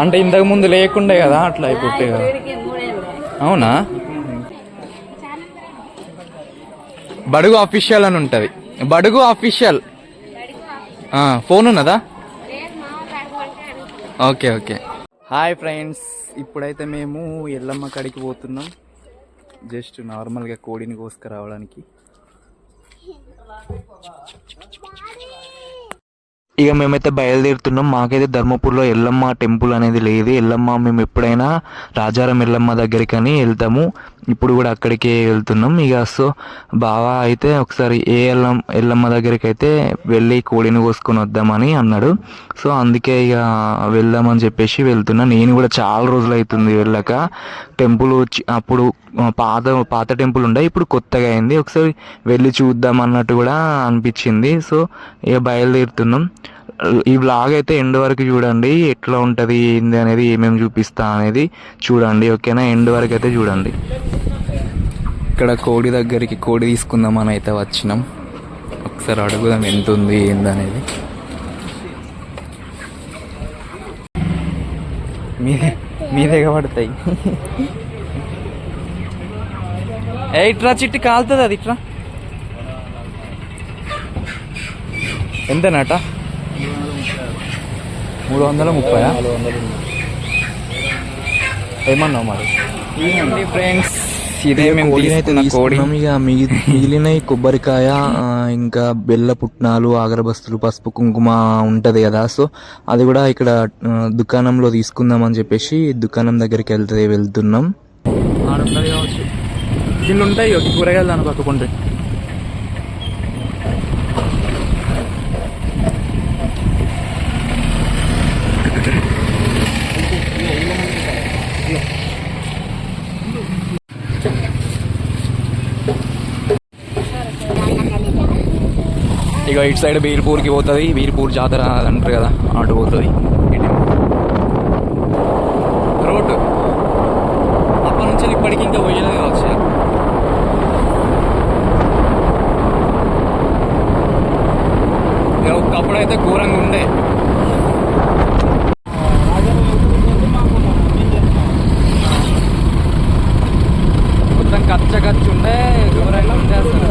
అంటే ఇంతకు ముందు లేకుండే కదా అట్లా అయిపోతే కదా. అవునా? బడుగు అఫీషియల్ అని ఉంటది. బడుగు అఫీషియల్ ఫోన్ ఉన్నదా? Okay okay. హాయ్ ఫ్రెండ్స్ ఇప్పుడైతే మేము ఎల్లమ్మ కాడికి పోతున్నాం. జస్ట్ నార్మల్గా కోడిని కోసుకురావడానికి. ఇక మేమైతే బయలుదేరుతున్నాం. మాకైతే ధర్మపూర్లో ఎల్లమ్మ టెంపుల్ అనేది లేదు. ఎల్లమ్మ మేము ఎప్పుడైనా రాజారం ఎల్లమ్మ దగ్గరికని వెళ్తాము. ఇప్పుడు కూడా అక్కడికే వెళ్తున్నాం. ఇక సో బావా అయితే ఒకసారి ఏ ఎల్లమ్మ ఎల్లమ్మ దగ్గరికి అయితే వెళ్ళి కోడిని కోసుకొని వద్దామని అన్నాడు. సో అందుకే ఇక వెళ్దామని చెప్పేసి వెళ్తున్నా. నేను కూడా చాలా రోజులు అవుతుంది వెళ్ళక. టెంపుల్ వచ్చి అప్పుడు పాత పాత టెంపుల్ ఉండే. ఇప్పుడు కొత్తగా అయింది. ఒకసారి వెళ్ళి చూద్దాం అన్నట్టు కూడా అనిపించింది. సో ఇక బయలుదేరుతున్నాం. ఈ బ్లాగ్ అయితే ఎండ్ వరకు చూడండి. ఎట్లా ఉంటుంది ఏంది అనేది ఏమేమి చూపిస్తా అనేది చూడండి. ఓకేనా? ఎండ్ వరకు అయితే చూడండి. ఇక్కడ కోడి దగ్గరికి కోడి తీసుకుందామని అయితే వచ్చినాం. ఒకసారి అడుగుదాం ఎంత ఉంది ఏందనేది మీదే మీదే పడతాయి ఏ ఇట్రా చిట్టి కాలుతుంది అది ఇట్రా. ఎంతనాట మూడు వందల ముప్పై ఏమన్నావు మరి? ఫ్రెండ్స్ ఇదే మేము కోడిని అయితే తీసుకున్న కోడి. తీసుకున్నాం. ఇక మిగి మిగిలిన ఈ కొబ్బరికాయ ఇంకా బెల్ల పుట్నాలు అగరబస్తులు పసుపు కుంకుమ ఉంటది కదా. సో అది కూడా ఇక్కడ దుకాణంలో తీసుకుందాం అని చెప్పేసి దుకాణం దగ్గరికి వెళ్తే వెళ్తున్నాం. ఆడున్నది కావచ్చు. దీనిలో ఉంటాయి కూరగాయలు పట్టుకుంటే ఇక ఇటు సైడ్ బీర్పూర్కి పోతుంది. బీర్పూర్ జాతర అంటారు కదా అటు పోతుంది రోడ్డు అప్పటి నుంచి ఇప్పటికి ఇంకా పోయలేదు కావచ్చు ఇక ఒకప్పుడు అయితే ఘోరంగా ఉండే మొత్తం కచ్చ కచ్చ ఉండే ఘోరంగా ఉండే అసలు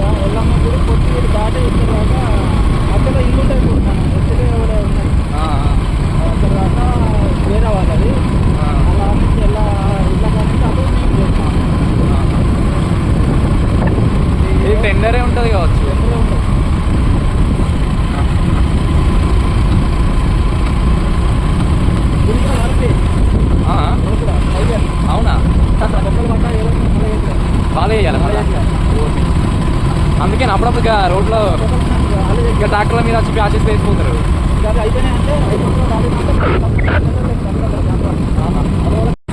ఆ, ఆ, ఆ. ఇది టెండరే ఉంటుంది కావచ్చు. అవునా? బాగా వేయాలి అందుకే అప్పుడప్పుడు ఇక రోడ్లో ఇక ట్రాక్టర్ల మీద వచ్చి ప్యాచెస్ వేసిపోతారు.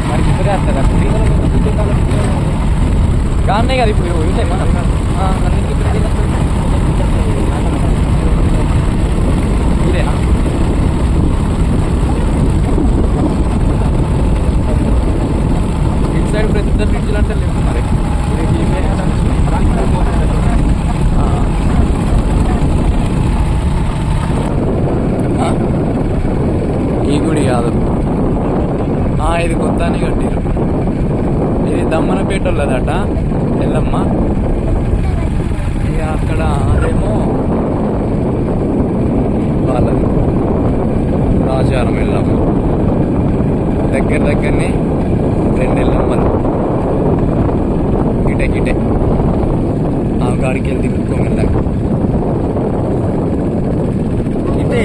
మరి ఇద్దరే వస్తారు? కానీ కదా ఇప్పుడు ఉంటాయి మనం ఆ, నన్ను ఎందుకు ఇప్పుడు తీసేస్తారు? ఇదేనా ఇటు సైడ్ పెద్ద బ్రిడ్జ్లు అంటే లేవు మరి ఇది ఈ వేరే ఆ. ఆ. ఈ గుడి కాదు ఆ, ఇది కొత్తని కట్టిరు ఇది దమ్మనపేట వాళ్ళదట ఎల్లమ్మ ఇక అక్కడ అదేమో వాళ్ళది రాజారం ఎల్లమ్మ దగ్గర దగ్గరనే రెండు ఎల్లమ్మలు గిటే గిటే ఆ గాడికి వెళ్ళి వెళ్ళాక గిటే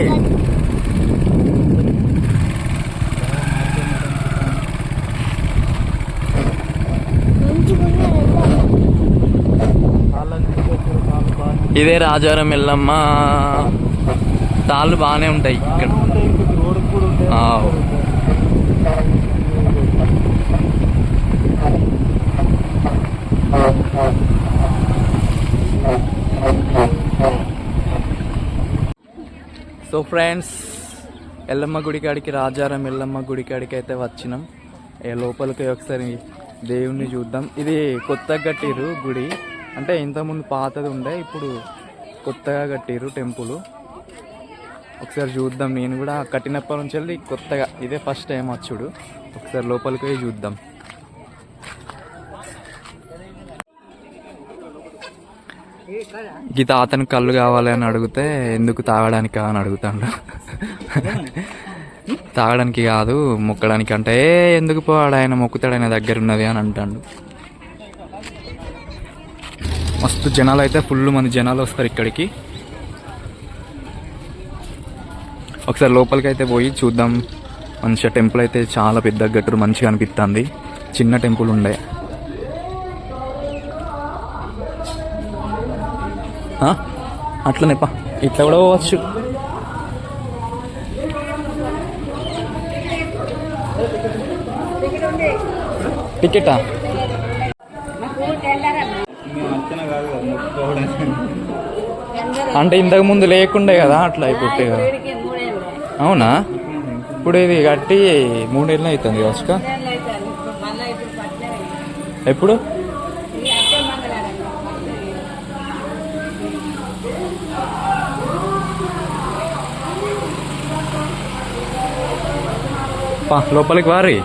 ఇదే రాజారం ఎల్లమ్మ. తాళ్ళు బాగానే ఉంటాయి ఇక్కడ. సో ఫ్రెండ్స్ ఎల్లమ్మ గుడి కాడికి రాజారం ఎల్లమ్మ గుడి కాడికి అయితే వచ్చినాం. ఏ లోపలికి ఒకసారి దేవుణ్ణి చూద్దాం. ఇది కొత్తగా కట్టిరు గుడి. అంటే ఇంతకుముందు పాతది ఉండే ఇప్పుడు కొత్తగా కట్టిరు టెంపుల్. ఒకసారి చూద్దాం. నేను కూడా కట్టినప్పటి నుంచి వెళ్ళి కొత్తగా ఇదే ఫస్ట్ టైం వచ్చుడు. ఒకసారి లోపలికి పోయి చూద్దాం. గీత అతను కళ్ళు కావాలి అని అడిగితే ఎందుకు తాగడానికి అని అడుగుతాడు. తాగడానికి కాదు మొక్కడానికి అంటే "ఏ, ఎందుకు పోవాడు ఆయన మొక్కుతాడు ఆయన దగ్గర ఉన్నది అని అంటాడు. మస్తు జనాలు అయితే ఫుల్ మంది జనాలు వస్తారు ఇక్కడికి. ఒకసారి లోపలికి అయితే పోయి చూద్దాం. మంచిగా టెంపుల్ అయితే చాలా పెద్ద గట్టురు మంచిగా అనిపిస్తుంది చిన్న టెంపుల్ ఉండే. అట్లనే పా. ఇట్లా కూడా పోవచ్చు. టికెటా? అంటే ఇంతకు ముందు లేకుండే కదా అట్లా అయిపోతే కదా. అవునా? ఇప్పుడు ఇది కట్టి మూడేళ్ళు అవుతుంది కాసుక ఎప్పుడు? పా లోపలికి వారి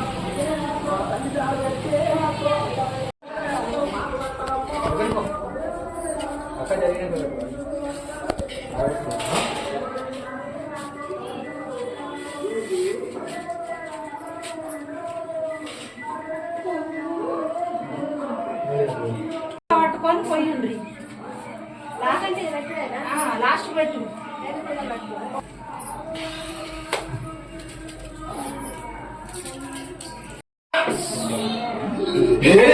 పట్టుకొని పోయి పోయిండ్రి లాస్ట్ పెట్టు Yeah.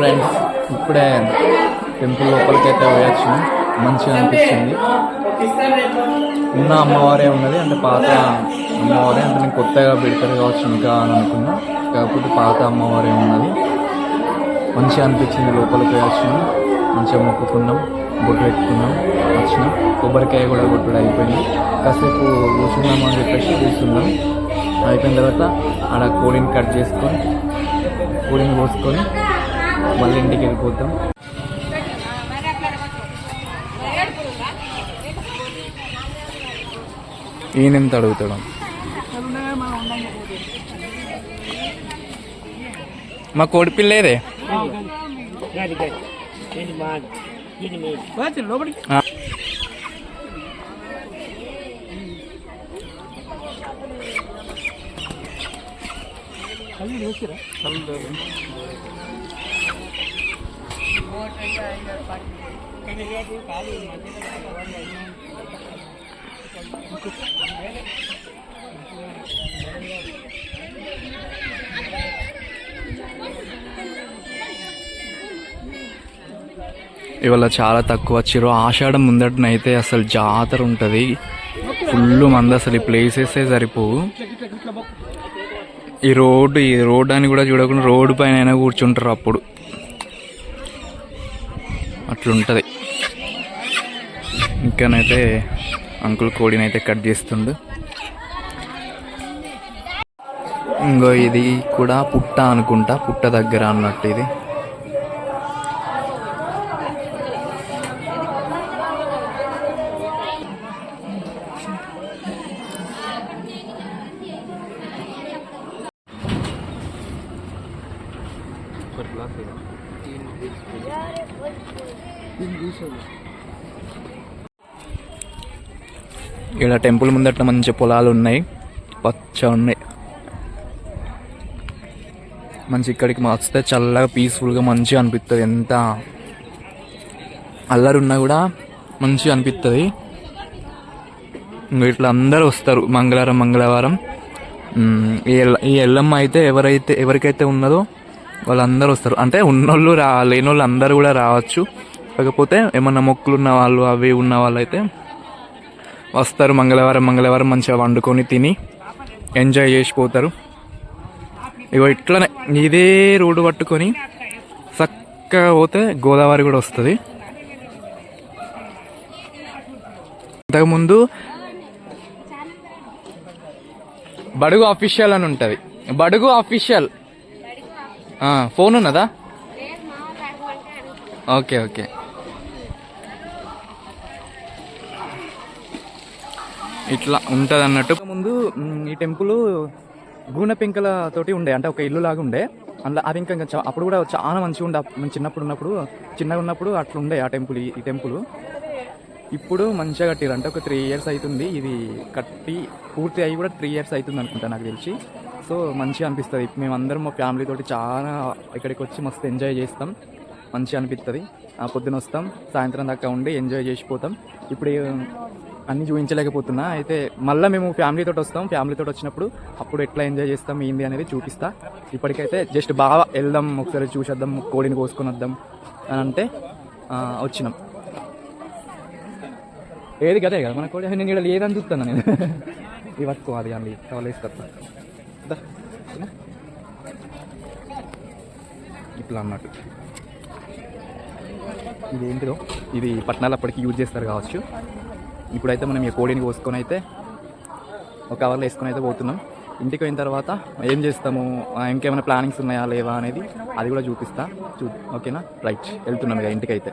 ఫ్రెండ్స్ ఇప్పుడే టెంపుల్ లోపలికి అయితే పోయొచ్చు మంచిగా అనిపిస్తుంది ఉన్న అమ్మవారే ఉన్నది అంటే పాత అమ్మవారే అంటే నేను కొత్తగా పెడతారు కావచ్చు ఇంకా అని అనుకున్నా. కాకపోతే పాత అమ్మవారే ఉన్నది. మంచిగా అనిపించింది లోపలికి పోయొచ్చు మంచిగా మొక్కుకున్నాం బొట్టు పెట్టుకున్నాం వచ్చినాం. కొబ్బరికాయ కూడా కొట్టుడు అయిపోయింది. కాసేపు కూర్చున్నాము అని చెప్పేసి కూర్చున్నాం. అయిపోయిన తర్వాత అక్కడ కోడిని కట్ చేసుకొని కోడిని కోసుకొని మళ్ళీ ఇంటికి వెళ్ళిపోతాం. ఈయన ఎంత అడుగుతాడు మా కోడి పిల్లేదే ఆ. ఇవాళ చాలా తక్కువ వచ్చిర్రు. ఆషాఢం ముందటనైతే అసలు జాతర ఉంటుంది. ఫుల్ మంది అసలు ఈ ప్లేసెస్ సరిపోవు. ఈ రోడ్డు ఈ రోడ్డు అని కూడా చూడకుండా రోడ్డు పైన అయినా కూర్చుంటారు అప్పుడు. అట్లుంటుంది. ఇంకానైతే అంకుల్ కోడినైతే కట్ చేస్తుండు. ఇంకో ఇది కూడా పుట్ట అనుకుంటా పుట్ట దగ్గర అన్నట్టు ఇది. ఇక్కడ టెంపుల్ ముందట మంచి పొలాలు ఉన్నాయి. పచ్చ ఉన్నాయి. మంచి ఇక్కడికి వస్తే చల్లగా పీస్ఫుల్గా మంచిగా అనిపిస్తుంది ఎంత అల్లరి ఉన్నా కూడా మంచిగా అనిపిస్తుంది ఇట్లా అందరూ వస్తారు మంగళవారం మంగళవారం. ఈ ఈ ఎల్లమ్మ అయితే ఎవరైతే ఎవరికైతే ఉన్నదో వాళ్ళందరూ వస్తారు. అంటే ఉన్నోళ్ళు రా లేనోళ్ళు అందరూ కూడా రావచ్చు. కాకపోతే ఏమన్నా మొక్కులు ఉన్న వాళ్ళు అవి ఉన్న వాళ్ళు అయితే వస్తారు మంగళవారం మంగళవారం మంచిగా వండుకొని తిని ఎంజాయ్ చేసిపోతారు. ఇగో ఇట్లనే ఇదే రోడ్డు పట్టుకొని చక్కగా పోతే గోదావరి కూడా వస్తుంది. ఇంతకుముందు బడుగు అఫీషియల్ అని ఉంటుంది. బడుగు అఫీషియల్ ఫోన్ ఉన్నదా? Okay okay. ఇట్లా ఉంటుంది అన్నట్టు ముందు ఈ టెంపుల్ గూనె పెంకల తోటి ఉండే అంటే ఒక ఇల్లు లాగా ఉండే. అందులో అది ఇంకా అప్పుడు కూడా చాలా మంచిగా ఉండే. మేము చిన్నప్పుడు ఉన్నప్పుడు చిన్నగా ఉన్నప్పుడు అట్లా ఉండే ఆ టెంపుల్ ఈ- టెంపుల్. ఇప్పుడు మంచిగా కట్టారు అంటే ఒక త్రీ ఇయర్స్ అవుతుంది ఇది కట్టి పూర్తి అయ్యి కూడా త్రీ ఇయర్స్ అవుతుంది అనుకుంటా నాకు తెలిసి. సో మంచిగా అనిపిస్తుంది. మేమందరం మా ఫ్యామిలీ తోటి చాలా ఇక్కడికి వచ్చి మస్తు ఎంజాయ్ చేస్తాం. మంచిగా అనిపిస్తుంది ఆ పొద్దున వస్తాం సాయంత్రం దాకా ఉండి ఎంజాయ్ చేసిపోతాం ఇప్పుడు అన్ని చూపించలేకపోతున్నా. అయితే మళ్ళీ మేము ఫ్యామిలీ తోటి వస్తాం. ఫ్యామిలీ వచ్చినప్పుడు అప్పుడు ఎట్లా ఎంజాయ్ చేస్తాం ఏంది అనేది చూపిస్తా. ఇప్పటికైతే జస్ట్ బాగా వెళ్దాం ఒకసారి చూసేద్దాం కోడిని కోసుకొని వద్దాం అని అంటే వచ్చినాం. ఏది కదే కదా మన కోడి నేను ఇక్కడ లేదని చూస్తాను నేను. ఈ వర్క్ అది అండి కావాలి ఇట్లా అన్నట్టు. ఇది ఏంటిదో ఇది పట్టణాలు అప్పటికి యూజ్ చేస్తారు కావచ్చు. ఇప్పుడైతే మనం ఈ కోడిని కోసుకొని అయితే ఒక కవర్లో వేసుకొని అయితే పోతున్నాం. ఇంటికి పోయిన తర్వాత ఏం చేస్తాము? ఇంకేమైనా ప్లానింగ్స్ ఉన్నాయా లేవా అనేది అది కూడా చూపిస్తా. చూ ఓకేనా? రైట్ వెళ్తున్నాం ఇక ఇంటికి అయితే